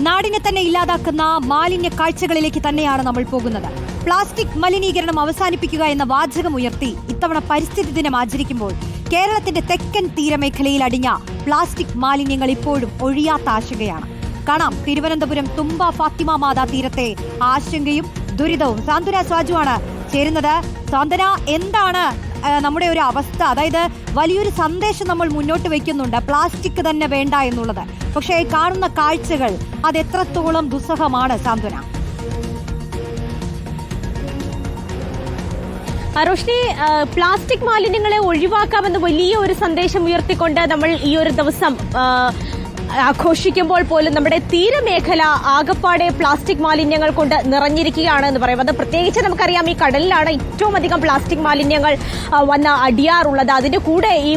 നാടിനെ തന്നെ ഇല്ലാതാക്കുന്ന മാലിന്യ കാഴ്ചകളിലേക്ക് തന്നെയാണ് നമ്മൾ പോകുന്നത്. പ്ലാസ്റ്റിക് മലിനീകരണം അവസാനിപ്പിക്കുക എന്ന വാചകം ഉയർത്തി ഇത്തവണ പരിസ്ഥിതി ദിനം ആചരിക്കുമ്പോൾ കേരളത്തിന്റെ തെക്കൻ തീരമേഖലയിൽ അടിഞ്ഞ പ്ലാസ്റ്റിക് മാലിന്യങ്ങൾ ഇപ്പോഴും ഒഴിയാത്ത ആശങ്കയാണ്. കാണാം തിരുവനന്തപുരം തുമ്പ ഫാത്തിമ മാതാ തീരത്തെ ആശങ്കയും ദുരിതവും. സാന്ത്വന സ്വാജുവാണ് ചേരുന്നത്. സാന്ത്വന എന്താണ് നമ്മുടെ ഒരു അവസ്ഥ അതായത് വലിയൊരു സന്ദേശം നമ്മൾ മുന്നോട്ട് വെക്കുന്നുണ്ട്. പ്ലാസ്റ്റിക് തന്നെ വേണ്ട എന്നുള്ളത്. പക്ഷേ കാണുന്ന കാഴ്ചകൾ അത് എത്രത്തോളം ദുസ്സഹമാണ് സാന്ത്വന റോഷ്നി പ്ലാസ്റ്റിക് മാലിന്യങ്ങളെ ഒഴിവാക്കാമെന്ന് വലിയ ഒരു സന്ദേശം ഉയർത്തിക്കൊണ്ട് നമ്മൾ ഈ ഒരു ദിവസം ആഘോഷിക്കുമ്പോൾ പോലും നമ്മുടെ തീരമേഖല ആകപ്പാടെ പ്ലാസ്റ്റിക് മാലിന്യങ്ങൾ കൊണ്ട് നിറഞ്ഞിരിക്കുകയാണ് എന്ന് പറയുന്നത്. പ്രത്യേകിച്ച് നമുക്കറിയാം ഈ കടലിലാണ് ഏറ്റവും അധികം പ്ലാസ്റ്റിക് മാലിന്യങ്ങൾ വന്ന് അടിയാറുള്ളത്. അതിന്റെ കൂടെ ഈ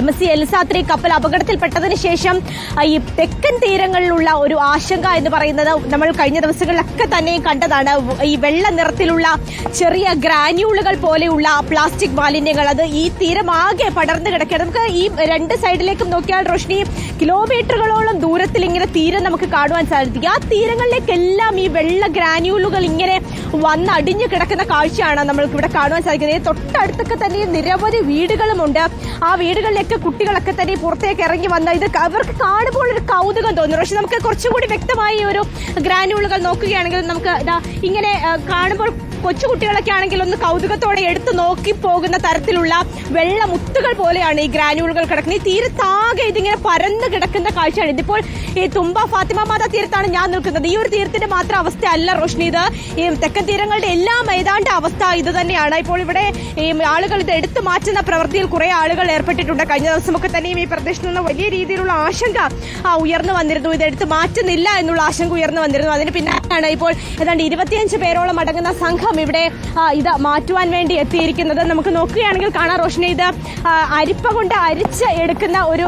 എം എസ് സി എൽസാത്രി കപ്പൽ അപകടത്തിൽപ്പെട്ടതിന് ശേഷം ഈ തെക്കൻ തീരങ്ങളിലുള്ള ഒരു ആശങ്ക എന്ന് പറയുന്നത് നമ്മൾ കഴിഞ്ഞ ദിവസങ്ങളിലൊക്കെ തന്നെ കണ്ടതാണ്. ഈ വെള്ള നിറത്തിലുള്ള ചെറിയ ഗ്രാന്യൂളുകൾ പോലെയുള്ള പ്ലാസ്റ്റിക് മാലിന്യങ്ങൾ അത് ഈ തീരമാകെ പടർന്നു കിടക്കുകയാണ്. നമുക്ക് ഈ രണ്ട് സൈഡിലേക്കും നോക്കിയാൽ റോഷ്നി കിലോമീറ്ററുകളോളം ദൂരത്തിൽ ഇങ്ങനെ തീരം നമുക്ക് കാണുവാൻ സാധിക്കും. ആ തീരങ്ങളിലേക്കെല്ലാം ഈ വെള്ള ഗ്രാന്യൂളുകൾ ഇങ്ങനെ വന്ന് അടിഞ്ഞു കിടക്കുന്ന കാഴ്ചയാണ് നമ്മൾക്ക് ഇവിടെ കാണുവാൻ സാധിക്കുന്നത്. തൊട്ടടുത്തൊക്കെ തന്നെ നിരവധി വീടുകളുമുണ്ട്. ആ വീടുകളിലേക്ക് കുട്ടികളൊക്കെ തന്നെ പുറത്തേക്ക് ഇറങ്ങി വന്ന ഇത് അവർക്ക് കാണുമ്പോൾ ഒരു കൗതുകം തോന്നുന്നു പക്ഷെ നമുക്ക് കുറച്ചുകൂടി വ്യക്തമായി ഒരു ഗ്രാന്യൂളുകൾ നോക്കുകയാണെങ്കിൽ നമുക്ക് ഇങ്ങനെ കാണുമ്പോൾ കൊച്ചുകുട്ടികളൊക്കെ ആണെങ്കിൽ ഒന്ന് കൗതുകത്തോടെ എടുത്തു നോക്കി പോകുന്ന തരത്തിലുള്ള വെള്ള മുത്തുകൾ പോലെയാണ് ഈ ഗ്രാന്യൂളുകൾ കിടക്കുന്നത്. ഈ തീരത്താകെ ഇതിങ്ങനെ പരന്ന് കിടക്കുന്ന കാഴ്ചയാണ്. ഇതിപ്പോൾ ഈ തുമ്പ ഫാത്തിമ മാത തീരത്താണ് ഞാൻ നിൽക്കുന്നത്. ഈ ഒരു തീരത്തിന്റെ മാത്രം അവസ്ഥ അല്ല റോഷ്നി. ഇത് ഈ തെക്കൻ തീരങ്ങളുടെ എല്ലാം ഏതാണ്ട് അവസ്ഥ ഇത് തന്നെയാണ്. ഇപ്പോൾ ഇവിടെ ഈ ആളുകൾ ഇത് എടുത്തു മാറ്റുന്ന പ്രവൃത്തിയിൽ കുറെ ആളുകൾ ഏർപ്പെട്ടിട്ടുണ്ട്. കഴിഞ്ഞ ദിവസമൊക്കെ തന്നെയും ഈ പ്രദേശത്ത് നിന്ന് വലിയ രീതിയിലുള്ള ആശങ്ക ഉയർന്നു വന്നിരുന്നു. ഇത് എടുത്ത് മാറ്റുന്നില്ല എന്നുള്ള ആശങ്ക ഉയർന്നു വന്നിരുന്നു. അതിന് പിന്നാലെയാണ് ഇപ്പോൾ ഏതാണ്ട് ഇരുപത്തിയഞ്ച് പേരോളം അടങ്ങുന്ന സംഘം ഇവിടെ ആ, ഇത് മാറ്റുവാൻ വേണ്ടി എത്തിയിരിക്കുന്നത്. നമുക്ക് നോക്കുകയാണെങ്കിൽ കാണാം റോഷനെ ഇത് അരിപ്പ കൊണ്ട് അരിച്ച് എടുക്കുന്ന ഒരു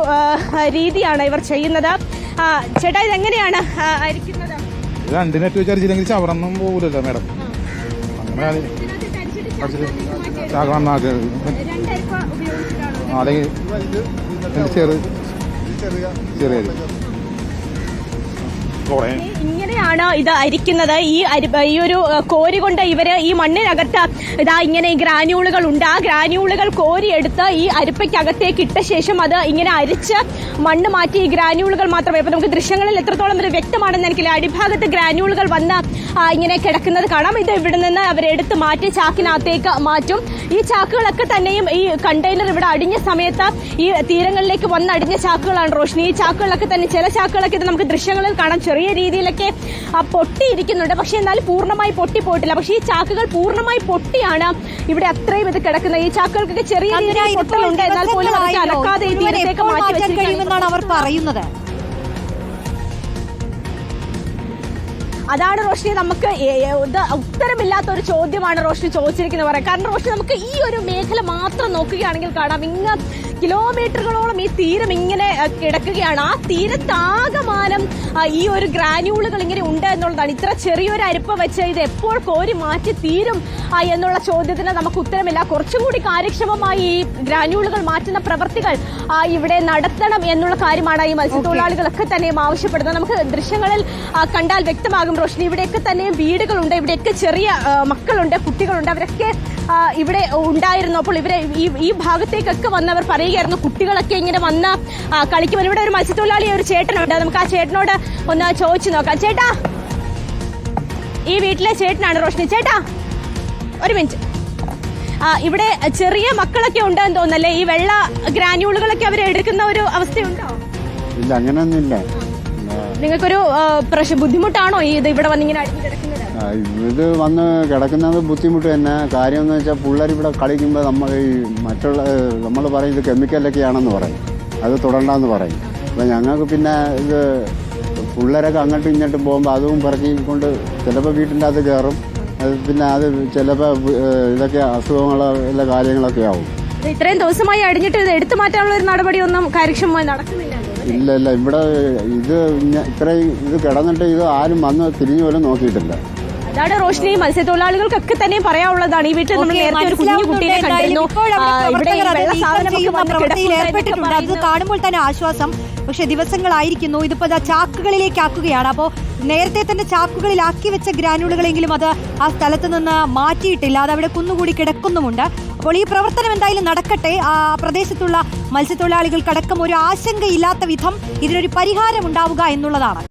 രീതിയാണ് ഇവർ ചെയ്യുന്നത്. ചേട്ടാ ഇതെങ്ങനെയാണ് അരിക്കുന്നത്? രണ്ട് നെറ്റ് വെച്ച് അടിച്ചില്ലെങ്കിൽ ചവറൊന്നും പോകില്ലല്ലോ മേഡം. അല്ലെങ്കിൽ ചെറു ചെറിയ ഇങ്ങനെയാണ് ഇത് അരിക്കുന്നത്. ഈ ഈ ഒരു കോരി കൊണ്ട് ഇവർ ഈ മണ്ണിനകത്ത് ഇതാ ഇങ്ങനെ ഗ്രാന്യൂളുകൾ ഉണ്ട്. ആ ഗ്രാന്യൂളുകൾ കോരിയെടുത്ത് ഈ അരിപ്പയ്ക്കകത്തേക്ക് ഇട്ട ശേഷം അത് ഇങ്ങനെ അരിച്ച് മണ്ണ് മാറ്റി ഈ ഗ്രാന്യൂളുകൾ മാത്രമേ. അപ്പൊ നമുക്ക് ദൃശ്യങ്ങളിൽ എത്രത്തോളം ഒരു വ്യക്തമാണെന്ന് എനിക്കില്ല. അടിഭാഗത്ത് ഗ്രാന്യൂളുകൾ വന്ന് ഇങ്ങനെ കിടക്കുന്നത് കാണാം. ഇത് ഇവിടെ നിന്ന് അവരെടുത്ത് മാറ്റി ചാക്കിനകത്തേക്ക് മാറ്റും. ഈ ചാക്കുകളൊക്കെ തന്നെയും ഈ കണ്ടെയ്നർ ഇവിടെ അടിഞ്ഞ സമയത്ത് ഈ തീരങ്ങളിലേക്ക് വന്ന് അടിഞ്ഞ ചാക്കുകളാണ് റോഷ്നി. ഈ ചാക്കുകളൊക്കെ തന്നെ ചില ചാക്കുകളൊക്കെ ഇത് നമുക്ക് ദൃശ്യങ്ങളിൽ കാണാം ചെറിയ രീതിയിലൊക്കെ ആ, പൊട്ടിയിരിക്കുന്നുണ്ട്. പക്ഷേ എന്നാലും പൂർണമായി പൊട്ടി പോയിട്ടില്ല പക്ഷേ ഈ ചാക്കുകൾ പൂർണമായി പൊട്ടിയാണ് ഇവിടെ അത്രയും ഇത് കിടക്കുന്നത്. ഈ ചാക്കുകൾക്കൊക്കെ ചെറിയ രീതിയിൽ പൊട്ടലുണ്ട്. എന്നാൽ പോലും. അലക്കാതെ ഈ തീരത്തേക്ക് മാറ്റി വെച്ചിരിക്കുകയാണ്. അവർ പറയുന്നത്. അതാണ് റോഷിനി നമുക്ക് ഉത്തരമില്ലാത്ത ഒരു ചോദ്യമാണ് റോഷിനി ചോദിച്ചിരിക്കുന്നത് പറയാം കാരണം റോഷിനി നമുക്ക് ഈ ഒരു മേഖല മാത്രം നോക്കുകയാണെങ്കിൽ കാണാം. ഇങ്ങ കിലോമീറ്ററുകളോളം ഈ തീരം ഇങ്ങനെ കിടക്കുകയാണ്. ആ തീരത്താകമാനം ഈ ഒരു ഗ്രാന്യൂളുകൾ ഇങ്ങനെ ഉണ്ട് എന്നുള്ളതാണ്. ഇത്ര ചെറിയൊരു അരിപ്പ വെച്ച് ഇത് എപ്പോൾ കോരി മാറ്റി തീരും എന്നുള്ള ചോദ്യത്തിന് നമുക്ക് ഉത്തരമില്ല. കുറച്ചുകൂടി കാര്യക്ഷമമായി ഈ ഗ്രാന്യൂളുകൾ മാറ്റുന്ന പ്രവർത്തികൾ ഇവിടെ നടത്തണം എന്നുള്ള കാര്യമാണ് ഈ മത്സ്യത്തൊഴിലാളികളൊക്കെ തന്നെയും ആവശ്യപ്പെടുന്നത്. നമുക്ക് ദൃശ്യങ്ങളിൽ കണ്ടാൽ വ്യക്തമാകും റോഷ്നി ഇവിടെയൊക്കെ തന്നെ വീടുകളുണ്ട്. ഇവിടെയൊക്കെ ചെറിയ മക്കളുണ്ട് കുട്ടികളുണ്ട്. അവരൊക്കെ ഇവിടെ ഉണ്ടായിരുന്നു. അപ്പോൾ ഇവരെ ഈ ഈ ഭാഗത്തേക്കൊക്കെ വന്നവർ പറയുകയായിരുന്നു കുട്ടികളൊക്കെ ഇങ്ങനെ വന്ന് കളിക്കുമ്പോൾ ഇവിടെ ഒരു മത്സ്യത്തൊഴിലാളി ഒരു ചേട്ടനുണ്ട്. നമുക്ക് ആ ചേട്ടനോട് ഒന്ന് ചോദിച്ചു നോക്കാം. ചേട്ടാ! ഈ വീട്ടിലെ ചേട്ടനാണ് റോഷ്നി. ചേട്ടാ! ഒരു മിനിറ്റ്. ഇവിടെ ചെറിയ മക്കളൊക്കെ ഉണ്ടെന്ന് തോന്നല്ലേ ഈ വെള്ള ഗ്രാന്യൂളുകളൊക്കെ അവർ എടുക്കുന്ന ഒരു അവസ്ഥയുണ്ടോ? ഇല്ല അങ്ങനെയൊന്നുമില്ല. നിങ്ങൾക്കൊരു പ്രശ്നം ബുദ്ധിമുട്ടാണോ ഈ ഇത് ഇവിടെ വന്നിങ്ങനെ അടിഞ്ഞു കിടക്കുന്നത്? ഇത് വന്ന് കിടക്കുന്നത് ബുദ്ധിമുട്ട് തന്നെ. കാര്യം എന്ന് വെച്ചാൽ പിള്ളേർ ഇവിടെ കളിക്കുമ്പോൾ നമ്മൾ ഈ മറ്റുള്ള നമ്മൾ പറയും ഇത് കെമിക്കലൊക്കെയാണെന്ന് പറയും. അത് തുടണ്ടെന്ന് പറയും. അപ്പം ഞങ്ങൾക്ക് പിന്നെ ഇത് പിള്ളേരൊക്കെ അങ്ങോട്ടും ഇങ്ങോട്ടും പോകുമ്പോൾ അതും പറക്കിക്കൊണ്ട് ചിലപ്പോൾ വീട്ടിന്റെ അകത്ത് കയറും. അത് പിന്നെ അത് ചിലപ്പോൾ ഇതൊക്കെ അസുഖങ്ങളോ എല്ലാ കാര്യങ്ങളൊക്കെ ആവും. ഇത് ഇത്രയും ദിവസമായി അടിഞ്ഞിട്ട് ഇത് എടുത്തു മാറ്റാനുള്ള ഒരു നടപടിയൊന്നും കാര്യക്ഷമമായി നടക്കുന്നില്ല. ഇല്ല ഇല്ല ഇവിടെ ഇത് ഇത്രയും ഇത് കിടന്നിട്ട് ഇത് ആരും വന്ന് തിരിഞ്ഞു പോലും നോക്കിയിട്ടില്ല. അതാണ് റോഷിനി മത്സ്യത്തൊഴിലാളികൾക്കൊക്കെ തന്നെ പറയാനുള്ളതാണ്. ഈ വീട്ടിൽ നമ്മൾ നേരത്തെ ഒരു കുഞ്ഞു കുട്ടിയെ കണ്ടിരുന്നു. ഇവിടെ അത് കാണുമ്പോൾ തന്നെ ആശ്വാസം. പക്ഷെ ദിവസങ്ങളായിരിക്കുന്നു. ഇതിപ്പോ ചാക്കുകളിലേക്ക് ആക്കുകയാണ്. അപ്പോൾ നേരത്തെ തന്നെ ചാക്കുകളിലാക്കി വെച്ച ഗ്രാനുകളെങ്കിലും അത് ആ സ്ഥലത്ത് നിന്ന് മാറ്റിയിട്ടില്ല. അത് അവിടെ കുന്നുകൂടി കിടക്കുന്നുമുണ്ട്. അപ്പോൾ ഈ പ്രവർത്തനം എന്തായാലും നടക്കട്ടെ. ആ പ്രദേശത്തുള്ള മത്സ്യത്തൊഴിലാളികൾക്കടക്കം ഒരു ആശങ്കയില്ലാത്ത വിധം ഇതിനൊരു പരിഹാരം ഉണ്ടാവുക എന്നുള്ളതാണ്.